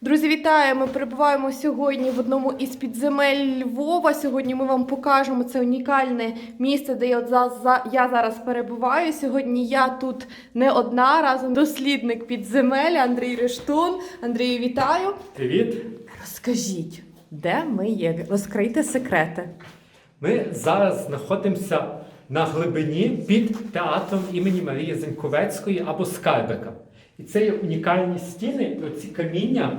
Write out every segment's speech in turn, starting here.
Друзі, вітаю! Ми перебуваємо сьогодні в одному із підземель Львова. Сьогодні ми вам покажемо це унікальне місце, де я, от за, за, я зараз перебуваю. Сьогодні я тут не одна, разом дослідник підземель Андрій Рештун. Андрію, вітаю! Привіт! Розкажіть, де ми є? Розкрийте секрети. Ми зараз знаходимося на глибині під театром імені Марії Зеньковецької або Скарбика. І це є унікальні стіни, оці каміння,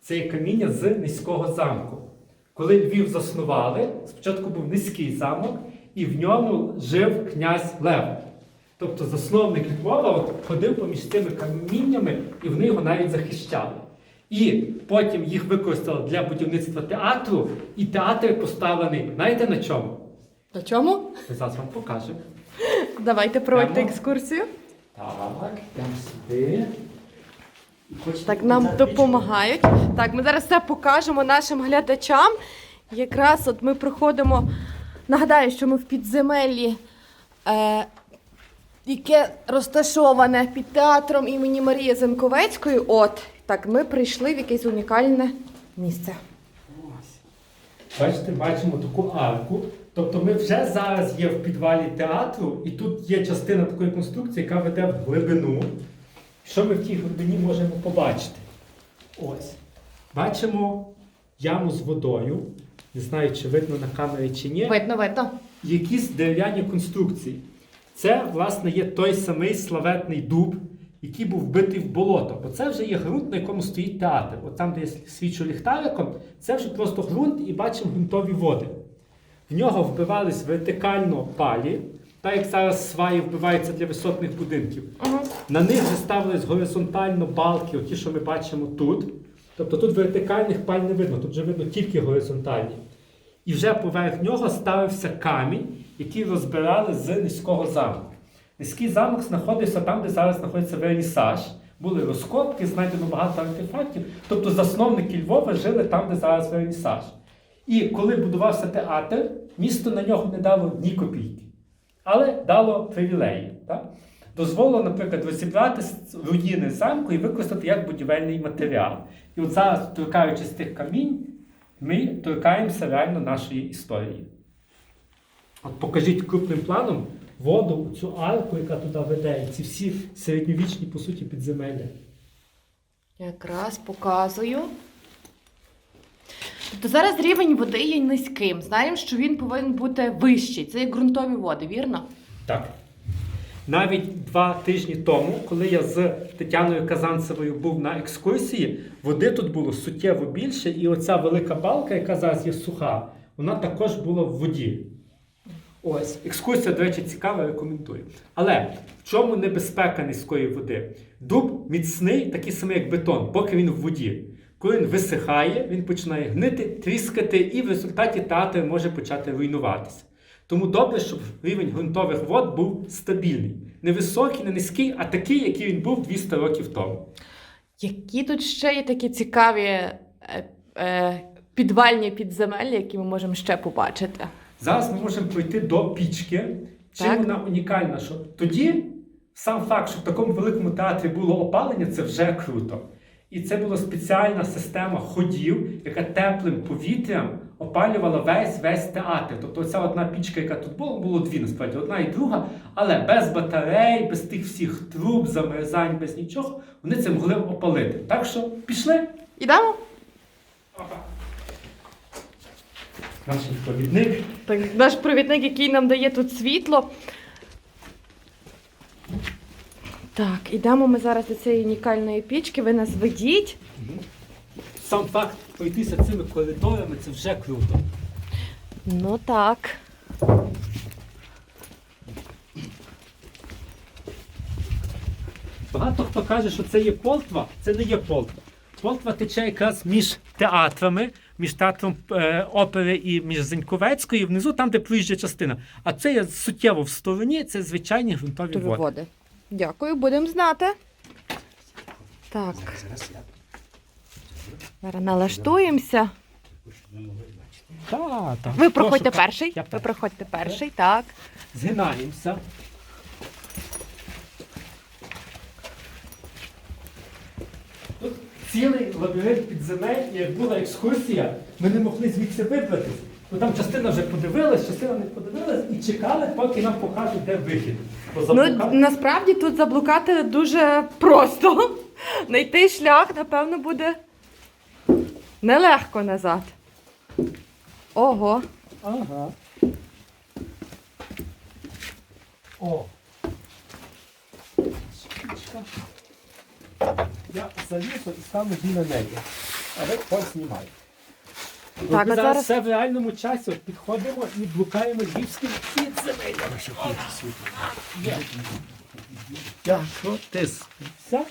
це є каміння з низького замку. Коли Львів заснували, спочатку був низький замок, і в ньому жив князь Лев. Тобто засновник Львова от ходив поміж цими каміннями, і вони його навіть захищали. І потім їх використали для будівництва театру, і театр поставлений, знаєте на чому? На чому? Ми зараз вам покажемо. Давайте проводьте екскурсію. Так, йдемо сюди. Хочете Так, нам допомагають. Так, ми зараз все покажемо нашим глядачам. Якраз от ми проходимо. Нагадаю, що ми в підземеллі, е, яке розташоване під театром імені Марії Зенковецької. От, так, ми прийшли в якесь унікальне місце. Бачите, бачимо таку арку. Тобто ми вже зараз є в підвалі театру, і тут є частина такої конструкції, яка веде в глибину. Що ми в тій глибині можемо побачити? Ось. Бачимо яму з водою. Не знаю, чи видно на камері чи ні. Видно, видно. якісь дерев'яні конструкції. Це, власне, є той самий славетний дуб, який був вбитий в болото. Бо це вже є ґрунт, на якому стоїть театр. От там, де я свічу ліхтариком, це вже просто ґрунт і бачимо ґрунтові води. В нього вбивались вертикально палі, так як зараз сваї вбиваються для висотних будинків. Угу. На них вже ставились горизонтально балки, ті, що ми бачимо тут. Тобто тут вертикальних паль не видно, тут вже видно тільки горизонтальні. І вже поверх нього ставився камінь, який розбирали з низького замку. Низький замок знаходився там, де зараз знаходиться вернісаж. Були розкопки, знайдено багато артефактів. Тобто засновники Львова жили там, де зараз вернісаж. І коли будувався театр, місто на нього не дало ні копійки, але дало привілеї. Так? Дозволило, наприклад, розібрати руїни замку і використати як будівельний матеріал. І от зараз, торкаючись тих камінь, ми торкаємося реально нашої історії. От покажіть крупним планом воду, цю арку, яка туди веде, і ці всі середньовічні, по суті, підземелля. Якраз показую. Тобто зараз рівень води є низьким. Знаємо, що він повинен бути вищий. Це як ґрунтові води, вірно? Так. Навіть два тижні тому, коли я з Тетяною Казанцевою був на екскурсії, води тут було суттєво більше, і оця велика балка, яка зараз є суха, вона також була в воді. Ось, екскурсія, до речі, цікава, рекомендую. Але в чому небезпека низької води? Дуб міцний, такий самий, як бетон, поки він в воді. Коли він висихає, він починає гнити, тріскати, і в результаті театр може почати руйнуватися. Тому добре, щоб рівень ґрунтових вод був стабільний. Не високий, не низький, а такий, який він був 200 років тому. Які тут ще є такі цікаві е, е, підвальні підземелля, які ми можемо ще побачити? Зараз ми можемо пройти до пічки. Чим Так. вона унікальна? Що тоді сам факт, що в такому великому театрі було опалення, це вже круто. І це була спеціальна система ходів, яка теплим повітрям опалювала весь весь театр. Тобто ця одна пічка, яка тут була, було дві насправді, одна і друга, але без батарей, без тих всіх труб, замерзань, без нічого, вони це могли опалити. Так що пішли. Ідемо? Наш провідник. Так, наш провідник, який нам дає тут світло. Так, ідемо ми зараз до цієї унікальної пічки. Ви нас ведіть. Сам факт пройтися цими коридорами це вже круто. Ну так. Багато хто каже, що це є полтва, це не є полтва. Полтва тече якраз між театрами, між театром е, опери і між Зеньковецькою, внизу там, де проїжджа частина. А це є суттєво в стороні, це звичайні ґрунтові Тобі води. води. Дякую, будемо знати. Так. Зараз налаштуємося. Та, та. Ви проходьте перший. я Ви перший. проходьте перший, так. Згинаємося. Цілий лабіринт підземель, і як була екскурсія, ми не могли звідси вибратись. Ну там частина вже подивилась, частина не подивилась і чекали, поки нам покажуть, де вихід. Бо Ну, насправді тут заблукати дуже просто. Найти шлях, напевно, буде нелегко назад. Ого. Ага. О. Спичка. Я залізу і стану біля неї. А ви познімай. От Так, ми а зараз зараз- все в реальному часі от підходимо і блукаємо львівським підземеллям. Є. Дякую. Все.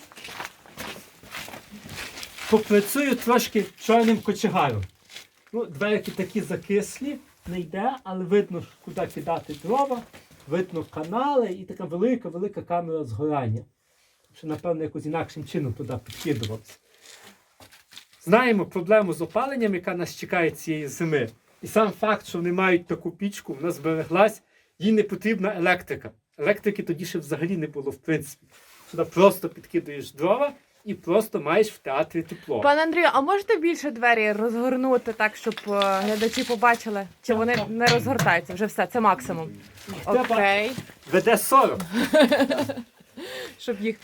Попрацюю трошки чорним кочегаром. Ну, дверки такі закислі, не йде, але видно, куди кидати дрова, видно канали і така велика-велика камера згорання. Що, напевно, якось інакшим чином туди підкидувався. Знаємо проблему з опаленням, яка нас чекає цієї зими. І сам факт, що вони мають таку пічку, вона збереглась, їй не потрібна електрика. Електрики тоді ще взагалі не було, в принципі. Сюди просто підкидуєш дрова і просто маєш в театрі тепло. Пане Андрію, а можете більше двері розгорнути так, щоб е, глядачі побачили? Чи вони не розгортаються? Вже все, це максимум. Треба Окей. веде 40. Щоб їх.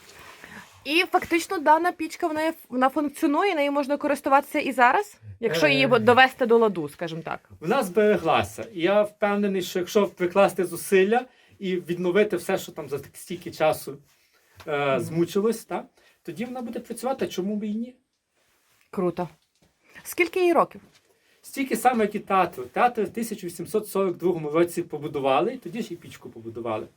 І фактично дана пічка вона, вона функціонує, нею можна користуватися і зараз, якщо її Е. довести до ладу, скажімо так. Вона збереглася. І я впевнений, що якщо прикласти зусилля і відновити все, що там за стільки часу е, змучилось, та, тоді вона буде працювати, чому б і ні? Круто. Скільки їй років? Стільки саме, як і театр. Театр в 1842 році побудували, і тоді ж і пічку побудували.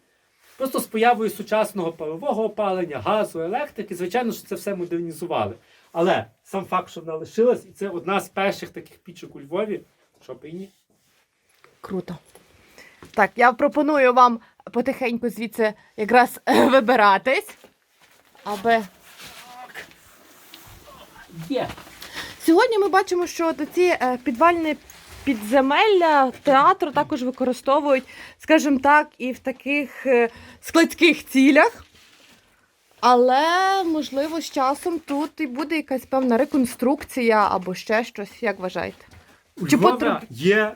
Просто з появою сучасного парового опалення, газу, електрики, звичайно, що це все модернізували. Але сам факт, що вона лишилась, і це одна з перших таких пічок у Львові, що б і ні. Круто. Так, я пропоную вам потихеньку звідси якраз вибиратись, аби Є. Сьогодні ми бачимо, що ці е, підвальні підземелля театру також використовують, скажімо так, і в таких е, складських цілях. Але, можливо, з часом тут і буде якась певна реконструкція або ще щось, як вважаєте? У Чи Львова потріб- є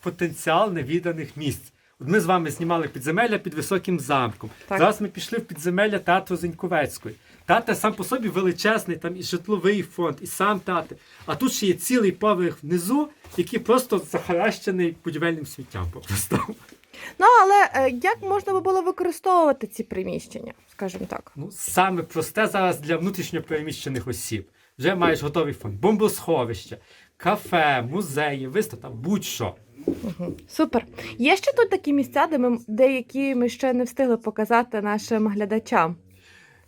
потенціал невіданих місць. От ми з вами знімали підземелля під високим замком. Так. Зараз ми пішли в підземелля театру Зеньковецької. Театр сам по собі величезний, там і житловий фонд, і сам театр. А тут ще є цілий поверх внизу, який просто захаращений будівельним сміттям. Просто. Ну, але е, як можна би було використовувати ці приміщення, скажімо так? Ну, саме просте зараз для внутрішньо переміщених осіб. Вже маєш готовий фонд. Бомбосховище, кафе, музеї, виставка, будь-що. Супер. Є ще тут такі місця, де ми деякі ми ще не встигли показати нашим глядачам.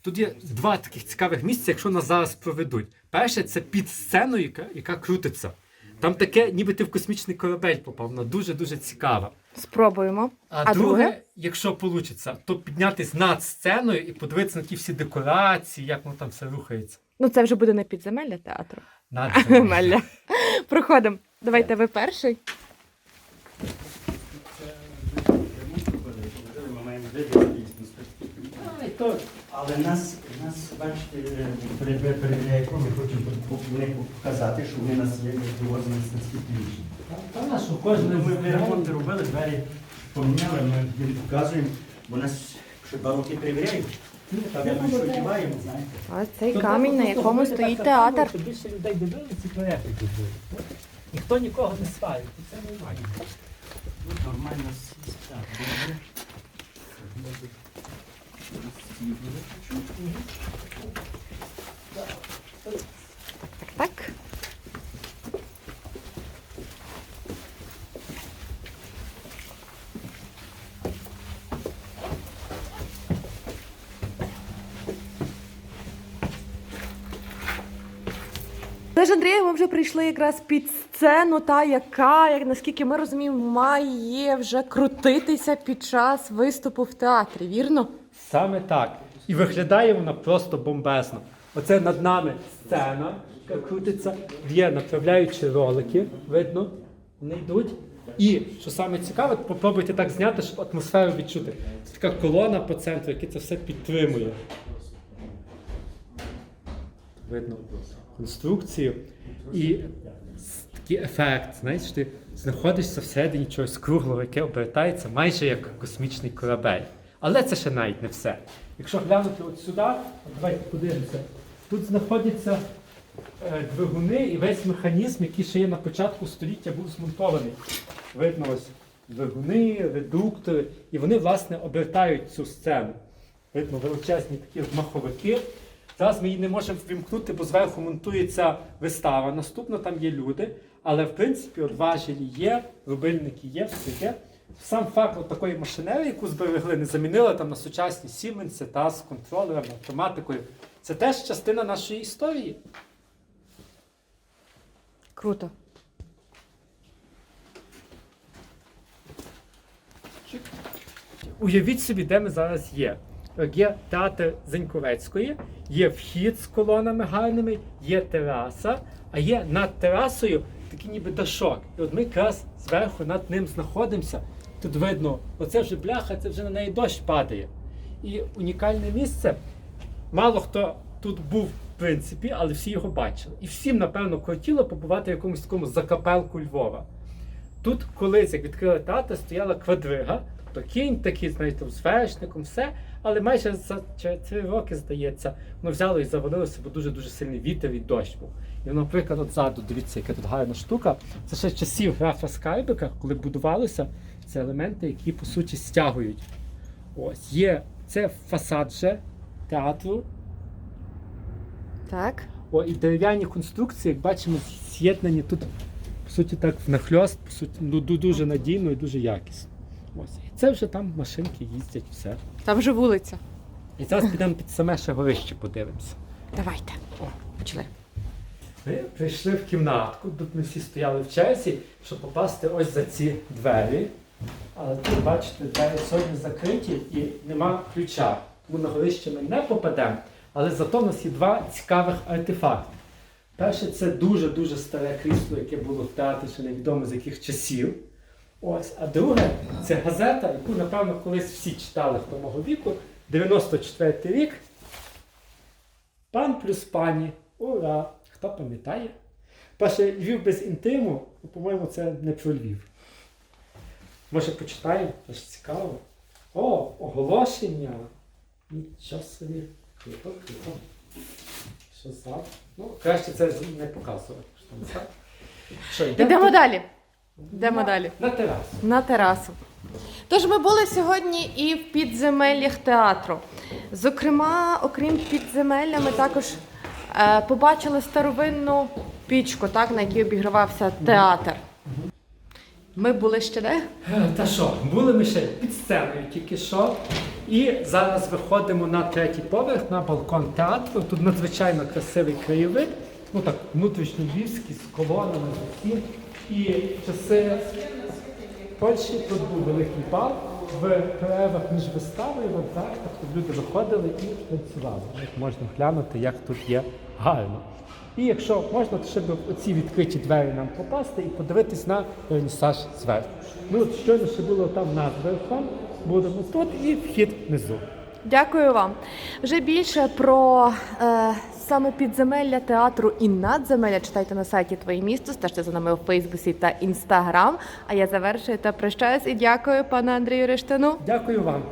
Тут є два таких цікавих місця, якщо нас зараз проведуть. Перше, це під сценою, яка, яка крутиться. Там таке, ніби ти в космічний корабель попав, вона дуже-дуже цікава. Спробуємо. А, А друге, друге? якщо вийде, то піднятись над сценою і подивитися на ті всі декорації, як воно там все рухається. Ну, це вже буде не підземелля театру. Над сценою. Проходимо. Давайте ви перший. Ми маємо видати дійсно. А, і то Але нас, нас бачите, перед перевіряємо, ми хочемо показати, що вони нас є привозили мистецькі приміщення. та наш у кожному Ми ремонти робили, двері поміняли, ми їм показуємо, бо нас ще два роки перевіряють. Та ми що вдіваємо, знаєте. Ось цей камінь, на якому стоїть театр. Щоб більше людей дивилися і проєкти були. Ніхто нікого не сварить, це нормально. Нормально всі так. Так. Але ж Андрія, ми вже прийшли якраз під сцену, та яка, як наскільки ми розуміємо, має вже крутитися під час виступу в театрі, вірно? Саме так. І виглядає вона просто бомбезно. Оце над нами сцена, яка крутиться, є направляючі ролики, видно, вони йдуть. І що саме цікаве, попробуйте так зняти, щоб атмосферу відчути. Це така колона по центру, яка це все підтримує. видно конструкцію. І такий ефект, знаєш, ти знаходишся всередині чогось круглого, яке обертається майже як космічний корабель. Але це ще навіть не все. Якщо глянути от сюди, давайте подивимося, тут знаходяться е, двигуни і весь механізм, який ще є на початку століття, був змонтований. Видно ось двигуни, редуктори, і вони, власне, обертають цю сцену. Видно, величезні такі маховики. Зараз ми її не можемо ввімкнути, бо зверху монтується вистава. Наступно там є люди, але в принципі от важелі є, рубильники є, все є. Сам факт от такої машинерії, яку зберегли, не замінили там на сучасні Сіменси та з контролерами, автоматикою. Це теж частина нашої історії. Круто. Уявіть собі, де ми зараз є. Є театр Зеньковецької, є вхід з колонами гарними, є тераса, а є над терасою такий ніби дашок. І от ми якраз зверху над ним знаходимося. Тут видно, оце вже бляха, це вже на неї дощ падає. І унікальне місце. Мало хто тут був, в принципі, але всі його бачили. І всім, напевно, хотіло побувати в якомусь такому закапелку Львова. Тут колись, як відкрили театр, стояла квадрига, тобто кінь такий, знаєте, з вершником, все. Але майже за три роки, здається, воно взяло і завалилося, бо дуже-дуже сильний вітер і дощ був. І, наприклад, от ззаду, дивіться, яка тут гарна штука. Це ще часів графа Скайбека, коли будувалося, це елементи, які по суті стягують. Ось є це фасад же театру. Так. О, і дерев'яні конструкції, як бачимо, з'єднані тут, по суті, так внахльост, по суті, ну, дуже надійно і дуже якісно. Ось. І це вже там машинки їздять, все. Там вже вулиця. І зараз підемо під саме ще горище подивимося. Давайте. О, почали. Ми прийшли в кімнатку, тут ми всі стояли в черзі, щоб попасти ось за ці двері. Але тут, бачите, двері сьогодні закриті і нема ключа. Тому на горище ми не попадемо. Але зато в нас є два цікавих артефакти. Перше, це дуже-дуже старе крісло, яке було в театрі, ще невідомо з яких часів. Ось. А друге, це газета, яку, напевно, колись всі читали хто мого віку. 94 рік. Пан плюс пані. Ура! Хто пам'ятає? Перше, Львів без інтиму, по-моєму, це не про Львів. Може почитаємо? Це ж цікаво. О, оголошення. Нічого собі. Круто, круто. Що за? Ну, краще це не показувати. що там. Що, Йдемо тут? далі. Йдемо далі. На терасу. На терасу. Тож ми були сьогодні і в підземеллях театру. Зокрема, окрім підземелля, ми також е, побачили старовинну пічку, так, на якій обігравався театр. Ми були ще де? Е, Та що, були ми ще під сценою тільки що. І зараз виходимо на третій поверх, на балкон театру. Тут надзвичайно красивий краєвид. Ну так, внутрішньольвівський, з колонами. І часи Польщі тут був великий бал. В перервах між виставою, в антрактах тут люди виходили і танцювали. Можна глянути, як тут є гарно. І якщо можна, то ще б оці відкриті двері нам попасти і подивитись на вернісаж зверху. Ну, от щойно ще було там над верхом, будемо тут і вхід внизу. Дякую вам. Вже більше про е, саме підземелля театру і надземелля читайте на сайті Твоє місто, стежте за нами у Фейсбуці та Інстаграм. А я завершую та прощаюсь і дякую пане Андрію Рештину. Дякую вам.